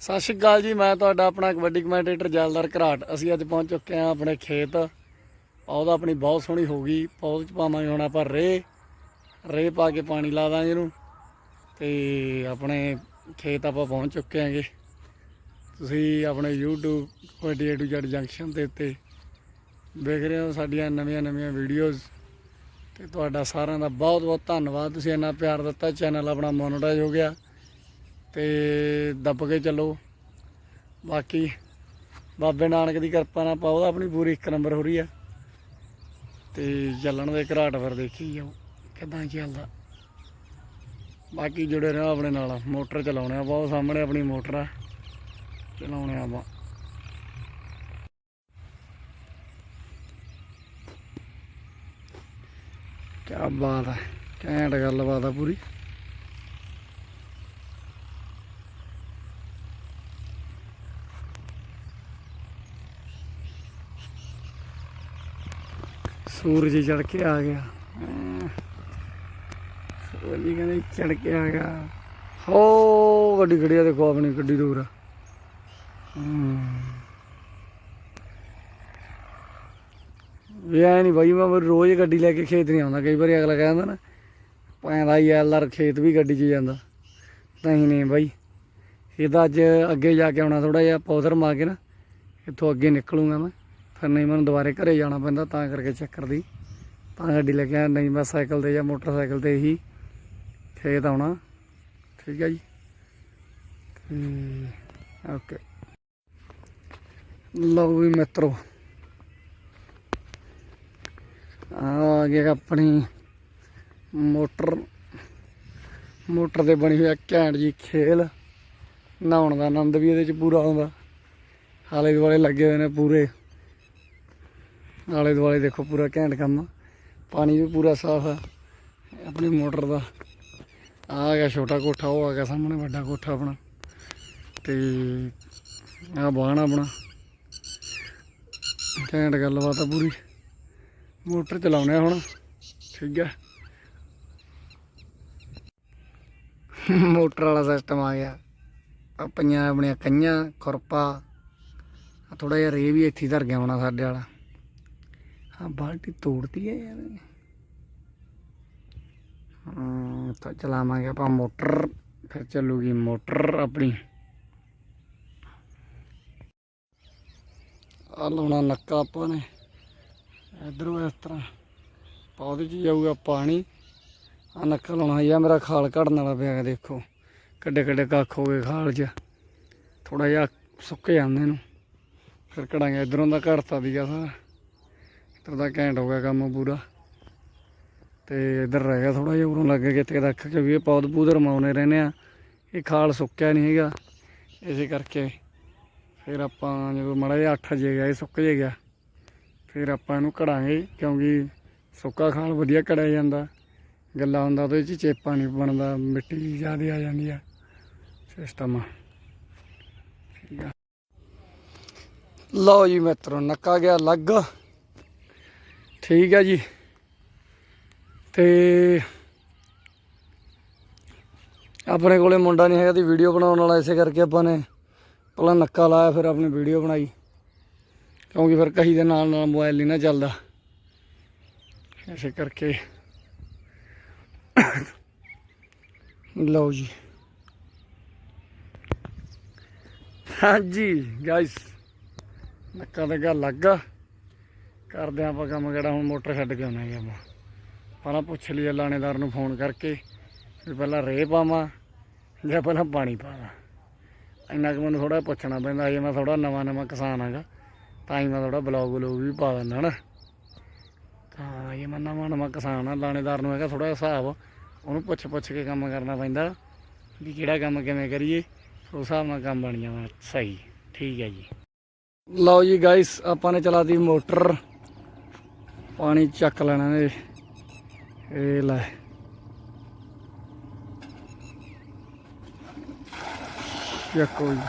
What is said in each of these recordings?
ਸਤਿ ਸ਼੍ਰੀ ਅਕਾਲ ਜੀ, ਮੈਂ ਤੁਹਾਡਾ ਆਪਣਾ ਕਬੱਡੀ ਕਮੈਂਟੇਟਰ ਜੈਲਦਾਰ ਘਰਾਟ। ਅਸੀਂ ਅੱਜ ਪਹੁੰਚ ਚੁੱਕੇ ਹਾਂ ਆਪਣੇ ਖੇਤ। ਪੌਦਾ ਆਪਣੀ ਬਹੁਤ ਸੋਹਣੀ ਹੋ ਗਈ। ਪੌਦ ਚ ਪਾਵਾਂਗੇ ਹੁਣ ਆਪਾਂ ਰੇ ਰੇ ਪਾ ਕੇ ਪਾਣੀ ਲਾ ਦਾਂਗੇ ਇਹਨੂੰ। ਤੇ ਆਪਣੇ ਖੇਤ ਆਪਾਂ ਪਹੁੰਚ ਚੁੱਕੇ ਹਾਂਗੇ। ਤੁਸੀਂ ਆਪਣੇ YouTube, Kabaddi A to Z junction ਦੇ ਉੱਤੇ ਵੇਖ ਰਹੇ ਹੋ ਸਾਡੀਆਂ ਨਵੀਆਂ ਨਵੀਆਂ ਵੀਡੀਓਜ਼ ਤੇ ਤੁਹਾਡਾ ਸਾਰਿਆਂ ਦਾ ਬਹੁਤ ਬਹੁਤ ਧੰਨਵਾਦ। ਤੁਸੀਂ ਇੰਨਾ ਪਿਆਰ ਦਿੱਤਾ। ਚੈਨਲ ਆਪਣਾ ਮੋਨੋਟਾਈਜ਼ ਹੋ ਗਿਆ। ਤੇ ਦੱਬ ਕੇ ਚੱਲੋ। ਬਾਕੀ ਬਾਬੇ ਨਾਨਕ ਦੀ ਕਿਰਪਾ ਨਾਲ ਪਾਉ ਆਪਣੀ ਪੂਰੀ ਇੱਕ ਨੰਬਰ ਹੋ ਰਹੀ ਆ। ਤੇ ਚੱਲਣ ਦੇ ਘਰਾਟ ਫਿਰ ਦੇਖੀ ਜਾਓ, ਕਿਦਾਂ ਚੱਲਦਾ। ਬਾਕੀ ਜੁੜੇ ਰਹੋ ਆਪਣੇ ਨਾਲ, ਮੋਟਰ ਚਲਾਉਣੇ ਆ, ਬਹੁਤ ਸਾਹਮਣੇ ਆਪਣੀ ਮੋਟਰ ਆ। ਚਲਾਉਣੇ ਆ ਆਪਾਂ। ਕਿਆ ਬਾਤ ਹੈ ਘੈਂਟ ਗੱਲਬਾਤ ਆ ਪੂਰੀ। ਸੂਰਜ ਚੜ ਕੇ ਆ ਗਿਆ। ਸੂਰਜ ਕਹਿੰਦੇ ਚੜ ਕੇ ਆ ਗਿਆ। ਹੋ, ਗੱਡੀ ਖੜੀ ਆ, ਦੇਖੋ ਆਪਣੀ ਗੱਡੀ ਦੂਰ ਆ। ਹਮ। ਨਹੀਂ ਬਾਈ, ਮੈਂ ਰੋਜ਼ ਗੱਡੀ ਲੈ ਕੇ ਖੇਤ ਨਹੀਂ ਆਉਂਦਾ। ਕਈ ਵਾਰੀ ਅਗਲਾ ਕਹਿੰਦਾ ਨਾ ਪੈਂਦਾ ਹੀ ਐਲਆਰ ਖੇਤ ਵੀ ਗੱਡੀ 'ਚ ਜਾਂਦਾ। ਨਹੀਂ ਨਹੀਂ ਬਾਈ। ਇਹਦਾ ਅੱਜ ਅੱਗੇ ਜਾ ਕੇ ਆਉਣਾ ਥੋੜਾ ਜਿਹਾ ਪੌਦਰ ਮਾ ਕੇ ਨਾ, ਇੱਥੋਂ ਅੱਗੇ ਨਿਕਲੂੰਗਾ ਮੈਂ। ਫਿਰ ਨਹੀਂ ਮੈਨੂੰ ਦੁਬਾਰੇ ਘਰੇ ਜਾਣਾ ਪੈਂਦਾ ਤਾਂ ਕਰਕੇ ਚੱਕਰ ਦੀ। ਤਾਂ ਗੱਡੀ ਲੈ ਕੇ ਆ ਨਹੀਂ ਮੈਂ ਸਾਈਕਲ ਤੇ ਜਾਂ ਮੋਟਰਸਾਈਕਲ ਤੇ ਹੀ ਖੇਤ ਆਉਣਾ। ਠੀਕ ਹੈ ਜੀ। ਤੇ ਓਕੇ। ਲਓ ਵੀ ਮਿੱਤਰੋ। ਆ ਗਏ ਆਪਣੀ ਮੋਟਰ। ਮੋਟਰ ਤੇ ਬਣੀ ਹੋਈ ਆ ਘੈਂਟ ਜੀ ਖੇਲ। ਨਹਾਉਣ ਦਾ ਆਨੰਦ ਵੀ ਇਹਦੇ ਚ ਪੂਰਾ ਆਉਂਦਾ। ਆਲੇ ਦੁਆਲੇ ਲੱਗੇ ਹੋਏ ਨੇ ਪੂਰੇ। ਆਲੇ ਦੁਆਲੇ ਦੇਖੋ ਪੂਰਾ ਘੈਂਟ ਕੰਮ ਪਾਣੀ ਵੀ ਪੂਰਾ ਸਾਫ਼ ਆ। ਆਪਣੀ ਮੋਟਰ ਦਾ। ਆ ਗਿਆ ਛੋਟਾ ਕੋਠਾ, ਉਹ ਆ ਗਿਆ ਸਾਹਮਣੇ ਵੱਡਾ ਕੋਠਾ ਆਪਣਾ। ਤੇ ਆ ਬਾਣ ਆਪਣਾ। ਘੈਂਟ ਗੱਲਬਾਤ ਆ ਪੂਰੀ। ਮੋਟਰ ਚਲਾਉਣੇ ਆ ਹੁਣ। ਠੀਕ ਹੈ ਮੋਟਰ ਵਾਲਾ ਸਿਸਟਮ ਆ ਗਿਆ। ਆ ਪਈਆਂ ਆਪਣੀਆਂ ਕਈਆਂ, ਖੁਰਪਾ। ਥੋੜਾ ਜਿਹਾ ਰੇ ਵੀ ਇੱਥੇ ਹੀ ਧਰ ਗਿਆ ਹੋਣਾ ਸਾਡੇ ਵਾਲਾ। ਹਾਂ ਬਾਲਟੀ ਤੋੜਦੀ ਹੈ ਯਾਰ। ਹਮ ਤਾਂ ਚਲਾਵਾਂਗੇ ਆਪਾਂ ਮੋਟਰ, ਫਿਰ ਚੱਲੂਗੀ ਮੋਟਰ ਆਪਣੀ। ਆ ਲਾਉਣਾ ਨੱਕਾ ਆਪਾਂ ਨੇ। ਇਧਰੋਂ ਇਸ ਤਰ੍ਹਾਂ ਪੌਦੇ 'ਚ ਜਾਊਗਾ ਪਾਣੀ। ਆ ਨੱਕਾ ਲਾਉਣਾ ਯਾ ਮੇਰਾ ਖਾਲ ਘੜਨ ਵਾਲਾ ਪਿਆ ਗਾ ਦੇਖੋ। ਕੱਡੇ ਕੱਡੇ ਕੱਖ ਹੋ ਗਏ ਖਾਲ 'ਚ। ਥੋੜਾ ਜਿਹਾ ਸੁੱਕ ਜਾਂਦੇ ਨੂੰ। ਫਿਰ ਕਢਾਂਗੇ, ਇਧਰੋਂ ਦਾ ਘੜਤਾ ਦੀਗਾ ਸਾਰਾ। ਇੱਧਰ ਦਾ ਘੈਂਟ ਹੋ ਗਿਆ ਕੰਮ ਪੂਰਾ। ਤੇ ਇੱਧਰ ਰਹਿ ਗਿਆ ਥੋੜਾ ਜਿਹਾ ਉਰੋਂ ਲੱਗੇ ਕਿਤੇ ਰੱਖ ਕੇ ਵੀ ਇਹ ਪੌਦ ਪੂਦ ਰਮਾਉਣੇ ਰਹਿੰਦੇ ਆ। ਇਹ ਖਾਲ ਸੁੱਕਿਆ ਨਹੀਂ ਹੈਗਾ। ਇਸੇ ਕਰਕੇ ਫਿਰ ਆਪਾਂ ਜਦੋਂ ਮੜਾ ਜਿਹਾ ਅੱਠ ਜੇ ਗਿਆ ਇਹ ਸੁੱਕ ਜੇ ਗਿਆ। ਫਿਰ ਆਪਾਂ ਇਹਨੂੰ ਕਢਾਂਗੇ ਕਿਉਂਕਿ ਸੁੱਕਾ ਖਾਲ ਵਧੀਆ ਕੜਿਆ ਜਾਂਦਾ। ਗੱਲਾ ਹੁੰਦਾ ਉਹਦੇ 'ਚ ਚੇਪਾ ਨਹੀਂ ਬਣਦਾ, ਮਿੱਟੀ ਜ਼ਿਆਦਾ ਆ ਜਾਂਦੀ ਆ ਸਿਸਟਮ ਠੀਕ ਆ। ਲਓ ਜੀ ਮਿੱਤਰੋ, ਨੱਕਾ ਗਿਆ ਲੱਗ। ਠੀਕ ਹੈ ਜੀ। ਤੇ ਆਪਣੇ ਕੋਲੇ ਮੁੰਡਾ ਨਹੀਂ ਹੈਗਾ ਦੀ ਵੀਡੀਓ ਬਣਾਉਣ ਵਾਲਾ ਇਸੇ ਕਰਕੇ ਆਪਾਂ ਨੇ ਪਹਿਲਾਂ ਨੱਕਾ ਲਾਇਆ, ਫਿਰ ਆਪਣੀ ਵੀਡੀਓ ਬਣਾਈ। ਕਿਉਂਕਿ ਫਿਰ ਕਹੀ ਦੇ ਨਾਲ ਨਾਲ ਮੋਬਾਈਲ ਨਹੀਂ ਨਾ ਚੱਲਦਾ। ਇਸੇ ਕਰਕੇ। ਲਓ ਜੀ। ਹਾਂਜੀ ਗਾਇਸ ਨੱਕਾ ਤੇ ਗੱਲ ਲੱਗਾ ਕਰਦੇ ਆਪਾਂ ਕੰਮ ਕਿਹੜਾ, ਹੁਣ ਮੋਟਰ ਛੱਡ ਕੇ ਆਉਣਾ ਹੈ ਆਪਾਂ। ਪਹਿਲਾਂ ਪੁੱਛ ਲਈਏ ਲਾਣੇਦਾਰ ਨੂੰ ਫੋਨ ਕਰਕੇ ਵੀ ਪਹਿਲਾਂ ਰੇਹ ਪਾਵਾਂ ਜਾਂ ਪਹਿਲਾਂ ਪਾਣੀ ਪਾਵਾਂ। ਇੰਨਾ ਕੁ ਮੈਨੂੰ ਥੋੜਾ ਪੁੱਛਣਾ ਪੈਂਦਾ ਅਜੇ ਮੈਂ ਥੋੜਾ ਨਵਾਂ ਨਵਾਂ ਕਿਸਾਨ ਹੈਗਾ, ਤਾਂ ਹੀ ਮੈਂ ਥੋੜਾ ਬਲੌਗ ਬਲੌਗ ਵੀ ਪਾ ਦਿੰਦਾ ਨਾ। ਤਾਂ ਇਹ ਮੈਂ ਨਵਾਂ ਨਵਾਂ ਕਿਸਾਨ ਆ ਲਾਣੇਦਾਰ ਨੂੰ ਹੈਗਾ ਥੋੜਾ ਹਿਸਾਬ, ਉਹਨੂੰ ਪੁੱਛ ਪੁੱਛ ਕੇ ਕੰਮ ਕਰਨਾ ਪੈਂਦਾ ਵੀ ਕਿਹੜਾ ਕੰਮ ਕਿਵੇਂ ਕਰੀਏ, ਉਸ ਹਿਸਾਬ ਨਾਲ ਕੰਮ ਬਣ ਜਾਣਾ ਸਹੀ, ਠੀਕ ਹੈ ਜੀ। ਲਓ ਜੀ ਗਾਇਸ ਆਪਾਂ ਨੇ ਚਲਾਤੀ ਮੋਟਰ। ਪਾਣੀ ਚੱਕ ਲੈਣਾ ਨੇ। ਇਹ ਲੈ। ਚੱਕੋ ਜੀ।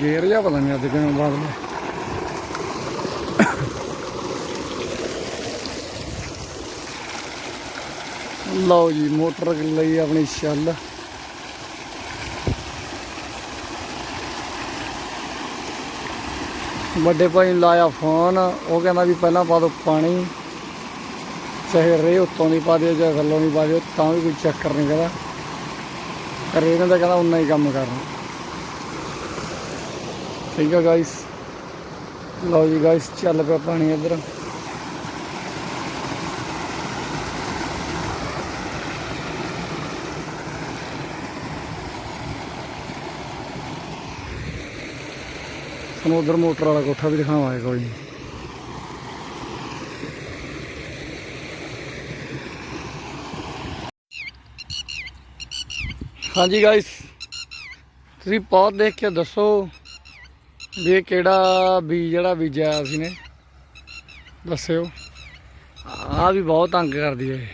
ਗੇਰ ਜਾ ਪਤਾ ਨਹੀਂ ਅੱਜ ਕਿਵੇਂ ਬਾਦਲ ਲਓ ਜੀ, ਮੋਟਰ ਲਈ ਆਪਣੀ ਛੱਲ ਵੱਡੇ ਭਾਈ ਨੂੰ ਲਾਇਆ ਫੋਨ, ਉਹ ਕਹਿੰਦਾ ਵੀ ਪਹਿਲਾਂ ਪਾ ਦਿਓ ਪਾਣੀ। ਚਾਹੇ ਰੇ ਉੱਤੋਂ ਦੀ ਪਾ ਦਿਓ ਜਾਂ ਗੱਲੋਂ ਦੀ ਪਾ ਦਿਓ, ਤਾਂ ਵੀ ਕੋਈ ਚੱਕਰ ਨਹੀਂ ਕਹਿੰਦਾ ਪਰ ਇਹਨਾਂ ਦਾ ਕਹਿੰਦਾ ਉਨਾ ਹੀ ਕੰਮ ਕਰਨਾ। ਠੀਕ ਹੈ ਗਾਇਸ ਲਓ ਜੀ ਗਾਇਸ ਚੱਲ ਪਿਆ ਪਾਣੀ ਇੱਧਰ। ਸਾਨੂੰ ਉਧਰ ਮੋਟਰ ਵਾਲਾ ਕੋਠਾ ਵੀ ਦਿਖਾਵਾਂਗੇ ਕੋਈ। ਹਾਂਜੀ ਗਾਇਸ ਤੁਸੀਂ ਪੌਦ ਦੇਖ ਕੇ ਦੱਸੋ ਵੀ ਇਹ ਕਿਹੜਾ ਬੀਜ ਜਿਹੜਾ ਬੀਜਿਆ ਅਸੀਂ ਨੇ? ਦੱਸਿਓ। ਆ ਵੀ ਬਹੁਤ ਤੰਗ ਕਰਦੀ ਹੈ ਇਹ।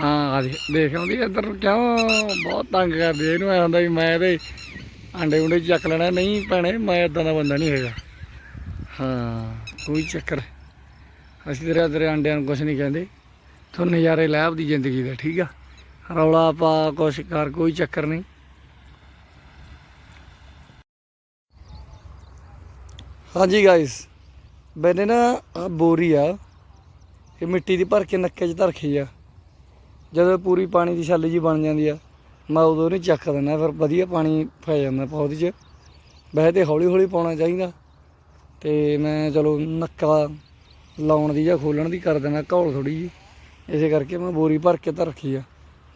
ਹਾਂ ਆ ਦੇਖ ਆਉਂਦੀ ਇੱਧਰ ਕਿਉਂ? ਬਹੁਤ ਤੰਗ ਕਰਦੀ ਹੈ ਇਹਨੂੰ ਐ ਹੁੰਦਾ ਵੀ ਮੈਂ ਇਹਦੇ ਆਂਡੇ ਉਂਡੇ ਚੱਕ ਲੈਣਾ, ਨਹੀਂ ਭੈਣੇ, ਮੈਂ ਇਦਾਂ ਦਾ ਬੰਦਾ ਨਹੀਂ ਹੈਗਾ। ਹਾਂ, ਕੋਈ ਚੱਕਰ ਅਸੀਂ ਤੇਰੇ ਤੇਰੇ ਆਂਡਿਆਂ ਨੂੰ ਕੁਝ ਨਹੀਂ ਕਹਿੰਦੇ। ਤੂੰ ਨਜ਼ਾਰੇ ਲੈ ਆਪਦੀ ਜ਼ਿੰਦਗੀ ਦੇ, ਠੀਕ ਆ? ਰੌਲਾ ਪਾ, ਕੁਛ ਕਰ, ਕੋਈ ਚੱਕਰ ਨਹੀਂ। ਹਾਂਜੀ ਗਾਇਸ ਮੈਨੇ ਨਾ ਆ ਬੋਰੀ ਆ, ਇਹ ਮਿੱਟੀ ਦੀ ਭਰ ਕੇ ਨੱਕੇ 'ਚ ਧਰਖੀ ਆ। ਜਦੋਂ ਪੂਰੀ ਪਾਣੀ ਦੀ ਛੱਲ ਜੀ ਬਣ ਜਾਂਦੀ ਆ ਮੈਂ ਉਦੋਂ ਨਹੀਂ ਚੱਕ ਦਿੰਦਾ, ਫਿਰ ਵਧੀਆ ਪਾਣੀ ਪੈ ਜਾਂਦਾ ਪੌਦੇ 'ਚ। ਵੈਸੇ ਤੇ ਹੌਲੀ ਹੌਲੀ ਪਾਉਣਾ ਚਾਹੀਦਾ। ਤੇ ਮੈਂ ਚਲੋ ਨੱਕਾ ਲਾਉਣ ਦੀ ਜਾਂ ਖੋਲਣ ਦੀ ਕਰ ਦੇਣਾ ਘੌਲ ਥੋੜੀ ਜੀ ਇਸੇ ਕਰਕੇ ਮੈਂ ਬੋਰੀ ਭਰ ਕੇ ਤਾਂ ਰੱਖੀ ਆ।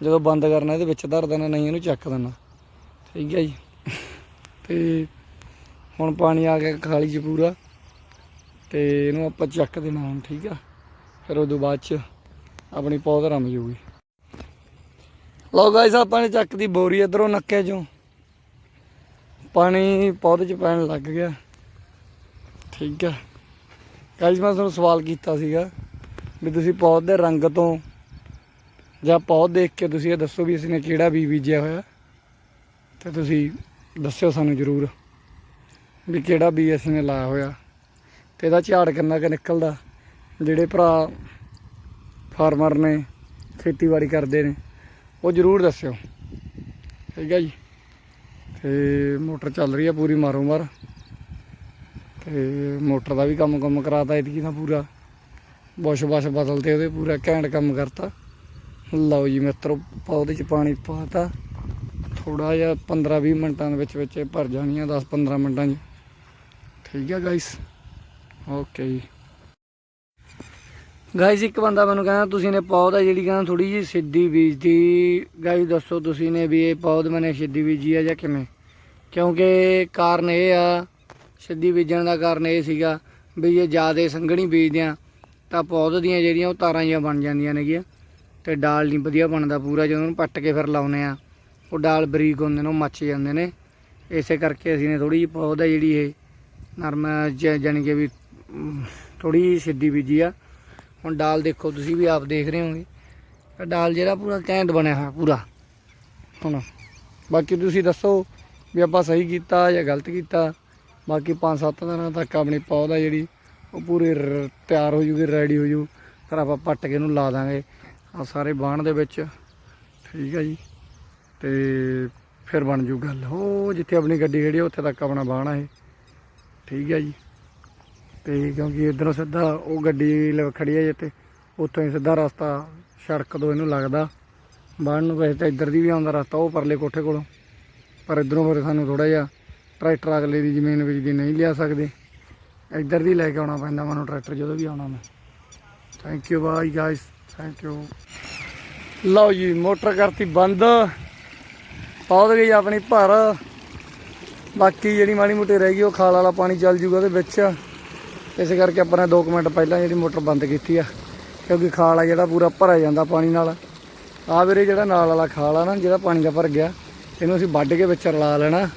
ਜਦੋਂ ਬੰਦ ਕਰਨਾ ਇਹਦੇ ਵਿੱਚ ਧਰ ਦੇਣਾ, ਨਹੀਂ ਇਹਨੂੰ ਚੱਕ ਦੇਣਾ ਠੀਕ ਹੈ ਜੀ। ਤੇ ਹੁਣ ਪਾਣੀ ਆ ਗਿਆ ਖਾਲੀ 'ਚ ਪੂਰਾ। ਤੇ ਇਹਨੂੰ ਆਪਾਂ ਚੱਕ ਦੇਣਾ ਹੁਣ, ਠੀਕ ਆ। ਫਿਰ ਉਦੋਂ ਬਾਅਦ 'ਚ ਆਪਣੀ ਪੌਦ ਰਮ ਜੂਗੀ। ਲਓ ਗਾਇਸ ਆਪਾਂ ਨੇ ਚੱਕ ਦੀ ਬੋਰੀ ਇਧਰੋਂ ਨੱਕੇ 'ਚੋਂ। ਪਾਣੀ ਪੌਦੇ 'ਚ ਪੈਣ ਲੱਗ ਗਿਆ। ਠੀਕ ਆ ਗਾਇਸ ਮੈਂ ਤੁਹਾਨੂੰ ਸਵਾਲ ਕੀਤਾ ਸੀਗਾ ਵੀ ਤੁਸੀਂ ਪੌਦ ਦੇ ਰੰਗ ਤੋਂ ਜਾਂ ਪੌਦ ਦੇਖ ਕੇ ਤੁਸੀਂ ਇਹ ਦੱਸੋ ਵੀ ਅਸੀਂ ਨੇ ਕਿਹੜਾ ਬੀਜ ਬੀਜਿਆ ਹੋਇਆ। ਤੇ ਤੁਸੀਂ ਦੱਸਿਓ ਸਾਨੂੰ ਜ਼ਰੂਰ ਵੀ ਕਿਹੜਾ ਬੀਜ ਅਸੀਂ ਨੇ ਲਾਇਆ ਹੋਇਆ। ਤੇ ਇਹਦਾ ਝਾੜ ਕਿੰਨਾ ਕੁ ਨਿਕਲਦਾ। ਜਿਹੜੇ ਭਰਾ ਫਾਰਮਰ ਨੇ ਖੇਤੀਬਾੜੀ ਕਰਦੇ ਨੇ। ਉਹ ਜ਼ਰੂਰ ਦੱਸਿਓ। ਠੀਕ ਹੈ ਜੀ। ਤੇ ਮੋਟਰ ਚੱਲ ਰਹੀ ਆ ਪੂਰੀ ਮਾਰੋ ਮਾਰ। ਤੇ ਮੋਟਰ ਦਾ ਵੀ ਕੰਮ ਕੰਮ ਕਰਾਤਾ ਇਤਕੀ ਦਾ ਪੂਰਾ। ਬੁਸ਼ ਬਸ਼ ਬਦਲਤੇ ਉਹਦੇ ਪੂਰਾ, ਘੈਂਟ ਕੰਮ ਕਰਤਾ। ਲਓ ਜੀ ਮਿੱਤਰੋ ਉਹਦੇ ਚ ਪਾਣੀ ਪਾਤਾ। ਥੋੜਾ ਜਿਹਾ 15 20 ਮਿੰਟਾਂ ਦੇ ਵਿੱਚ ਵਿੱਚ ਭਰ ਜਾਣੀਆਂ 10 15 ਮਿੰਟਾਂ 'ਚ। ਠੀਕ ਹੈ ਗਾਇਸ ਓਕੇ ਜੀ। ਗਾਇਸ ਇੱਕ ਬੰਦਾ ਮੈਨੂੰ ਕਹਿੰਦਾ, ਤੁਸੀਂ ਨੇ ਪੌਦ ਆ ਜਿਹੜੀ ਕਹਿੰਦਾ ਥੋੜੀ ਜਿਹੀ ਸਿੱਧੀ ਬੀਜਦੀ ਗਾਇਸ ਦੱਸੋ ਤੁਸੀਂ ਨੇ ਵੀ ਇਹ ਪੌਦ ਮੈਨੇ ਸਿੱਧੀ ਬੀਜੀ ਆ ਜਾਂ ਕਿਵੇਂ? ਕਿਉਂਕਿ ਕਾਰਨ ਇਹ ਆ, ਸਿੱਧੀ ਬੀਜਣ ਦਾ ਕਾਰਨ ਇਹ ਸੀਗਾ ਵੀ ਜੇ ਜ਼ਿਆਦਾ ਸੰਘਣੀ ਬੀਜਦੇ ਆ, ਤਾਂ ਪੌਦ ਦੀਆਂ ਜਿਹੜੀਆਂ ਉਹ ਤਾਰਾਂ ਜਿਹੀਆਂ ਬਣ ਜਾਂਦੀਆਂ ਨੇਗੀਆਂ ਤੇ ਡਾਲ ਨਹੀਂ ਵਧੀਆ ਬਣਦਾ ਪੂਰਾ, ਜਦੋਂ ਉਹਨੂੰ ਪੱਟ ਕੇ ਫਿਰ ਲਾਉਨੇ ਆ, ਉਹ ਡਾਲ ਬਰੀਕ ਹੁੰਦੇ ਨੇ, ਉਹ ਮੱਚ ਜਾਂਦੇ ਨੇ। ਇਸੇ ਕਰਕੇ ਅਸੀਂ ਨੇ ਥੋੜੀ ਜਿਹੀ ਪੌਦ ਆ ਜਿਹੜੀ ਇਹ ਨਰਮ, ਜ- ਜਾਣੀ ਕਿ ਵੀ ਥੋੜੀ ਜਿਹੀ ਸਿੱਧੀ ਬੀਜੀ ਆ। ਹੁਣ ਡਾਲ ਦੇਖੋ, ਤੁਸੀਂ ਵੀ ਆਪ ਦੇਖ ਰਹੇ ਹੋਗੇ ਡਾਲ ਜਿਹੜਾ ਪੂਰਾ ਕੈਂਟ ਬਣਿਆ ਹੋਇਆ, ਪੂਰਾ। ਹੁਣ ਬਾਕੀ ਤੁਸੀਂ ਦੱਸੋ ਵੀ ਆਪਾਂ ਸਹੀ ਕੀਤਾ ਜਾਂ ਗਲਤ ਕੀਤਾ। ਬਾਕੀ 5-7 ਦਿਨਾਂ ਤੱਕ ਆਪਣੀ ਪੌਦਾ ਜਿਹੜੀ, ਉਹ ਪੂਰੀ ਰ- ਤਿਆਰ ਹੋ ਜੂਗੀ ਰੈਡੀ ਹੋ ਜੂ। ਫਿਰ ਆਪਾਂ ਪੱਟ ਕੇ ਇਹਨੂੰ ਲਾ ਦਾਂਗੇ। ਆ ਸਾਰੇ ਬਾਣ ਦੇ ਵਿੱਚ। ਠੀਕ ਹੈ ਜੀ। ਤੇ ਫਿਰ ਬਣ ਜੂ ਗੱਲ। ਉਹ ਜਿੱਥੇ ਆਪਣੀ ਗੱਡੀ ਖੜੀ ਉੱਥੇ ਤੱਕ ਆਪਣਾ ਬਾਣ ਆ ਇਹ। ਠੀਕ ਹੈ ਜੀ। ਤੇ ਕਿਉਂਕਿ ਇਧਰੋਂ ਸਿੱਧਾ ਉਹ ਗੱਡੀ ਲ- ਖੜੀ ਹੈ ਜਿੱਥੇ ਉੱਥੋਂ ਹੀ ਸਿੱਧਾ ਰਸਤਾ ਸੜਕ ਤੋਂ ਇਹਨੂੰ ਲੱਗਦਾ। ਬਾਹਰ ਨੂੰ ਵੈਸੇ ਤਾਂ ਇੱਧਰ ਦੀ ਵੀ ਆਉਂਦਾ ਰਸਤਾ, ਉਹ ਪਰਲੇ ਕੋਠੇ ਕੋਲੋਂ। ਪਰ ਇਧਰੋਂ ਫਿਰ ਸਾਨੂੰ ਥੋੜਾ ਜਿਹਾ ਟਰੈਕਟਰ ਅਗਲੇ ਦੀ ਜ਼ਮੀਨ ਵਿੱਚ ਦੀ ਨਹੀਂ ਲਿਆ ਸਕਦੇ। ਇੱਧਰ ਦੀ ਲੈ ਕੇ ਆਉਣਾ ਪੈਂਦਾ ਮੈਨੂੰ ਟਰੈਕਟਰ ਜਦੋਂ ਵੀ ਆਉਣਾ ਮੈਂ। Thank you bye guys thank you ਲਓ ਜੀ, ਮੋਟਰ ਕਰਤੀ ਬੰਦ। ਪੌਦ ਗਈ ਆਪਣੀ ਭਰ। ਬਾਕੀ ਜਿਹੜੀ ਮਾੜੀ ਮੋਟੀ ਰਹਿ ਗਈ, ਉਹ ਖਾਲ ਵਾਲਾ ਪਾਣੀ ਚੱਲ ਜੂਗਾ ਉਹਦੇ ਵਿੱਚ। ਇਸ ਕਰਕੇ ਆਪਾਂ ਨੇ 2 ਮਿੰਟ ਪਹਿਲਾਂ ਜਿਹੜੀ ਮੋਟਰ ਬੰਦ ਕੀਤੀ ਆ, ਕਿਉਂਕਿ ਖਾਲ ਆ ਜਿਹੜਾ ਪੂਰਾ ਭਰਿਆ ਜਾਂਦਾ ਪਾਣੀ ਨਾਲ। ਆ ਵੀਰੇ ਜਿਹੜਾ ਨਾਲ ਵਾਲਾ ਖਾਲ ਆ ਨਾ, ਜਿਹੜਾ ਪਾਣੀ ਦਾ ਭਰ ਗਿਆ, ਇਹਨੂੰ ਅਸੀਂ ਵੱਢ ਕੇ ਵਿੱਚ ਰਲਾ ਲੈਣਾ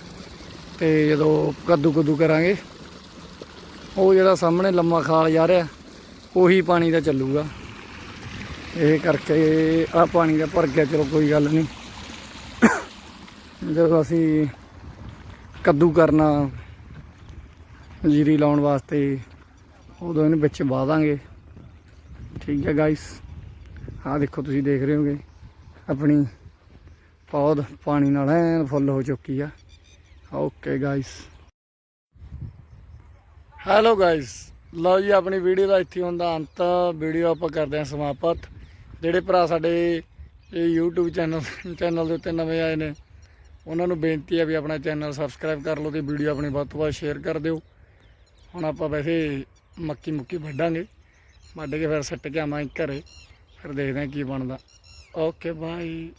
ਤੇ ਜਦੋਂ ਕੱਦੂ ਕੱਦੂ ਕਰਾਂਗੇ, ਉਹ ਜਿਹੜਾ ਸਾਹਮਣੇ ਲੰਮਾ ਖਾਲ ਜਾ ਰਿਹਾ, ਉਹੀ ਪਾਣੀ ਦਾ ਚੱਲੂਗਾ। ਇਹ ਕਰਕੇ ਆ ਪਾਣੀ ਦਾ ਭਰ ਗਿਆ, ਚਲੋ ਕੋਈ ਗੱਲ ਨਹੀਂ। ਜਦੋਂ ਅਸੀਂ ਕੱਦੂ ਕਰਨਾ, ਜੀਰੀ ਲਾਉਣ ਵਾਸਤੇ ਉਦੋਂ ਇਹਨੂੰ ਵਿੱਚ ਵਾਹ ਦਾਂਗੇ। ਠੀਕ ਹੈ ਗਾਇਸ ਆਹ ਦੇਖੋ ਤੁਸੀਂ ਦੇਖ ਰਹੇ ਹੋਗੇ। ਆਪਣੀ ਪੌਦ ਪਾਣੀ ਨਾਲ ਐਨ ਫੁੱਲ ਹੋ ਚੁੱਕੀ ਆ। ਓਕੇ ਗਾਇਸ ਹੈਲੋ ਗਾਇਸ ਲਓ ਜੀ, ਆਪਣੀ ਵੀਡੀਓ ਦਾ ਇੱਥੇ ਹੁੰਦਾ ਅੰਤ। ਵੀਡੀਓ ਆਪਾਂ ਕਰਦੇ ਹਾਂ ਸਮਾਪਤ। ਜਿਹੜੇ ਭਰਾ ਸਾਡੇ ਇਹ YouTube ਚੈਨਲ ਚੈਨਲ ਦੇ ਉੱਤੇ ਨਵੇਂ ਆਏ ਨੇ, ਉਹਨਾਂ ਨੂੰ ਬੇਨਤੀ ਹੈ ਵੀ ਆਪਣਾ ਚੈਨਲ ਸਬਸਕ੍ਰਾਈਬ ਕਰ ਲਓ ਤੇ ਵੀਡੀਓ ਆਪਣੀ ਵੱਧ ਤੋਂ ਵੱਧ ਸ਼ੇਅਰ ਕਰ ਦਿਓ। ਹੁਣ ਆਪਾਂ ਵੈਸੇ ਮੱਕੀ ਮੁੱਕੀ ਵੱਢਾਂਗੇ। ਵੱਢ ਕੇ ਫਿਰ ਸੱਟ ਕੇ ਆਵਾਂਗੇ ਘਰੇ। ਫਿਰ ਦੇਖਦੇ ਹਾਂ ਕੀ ਬਣਦਾ। ਓਕੇ ਬਾਈ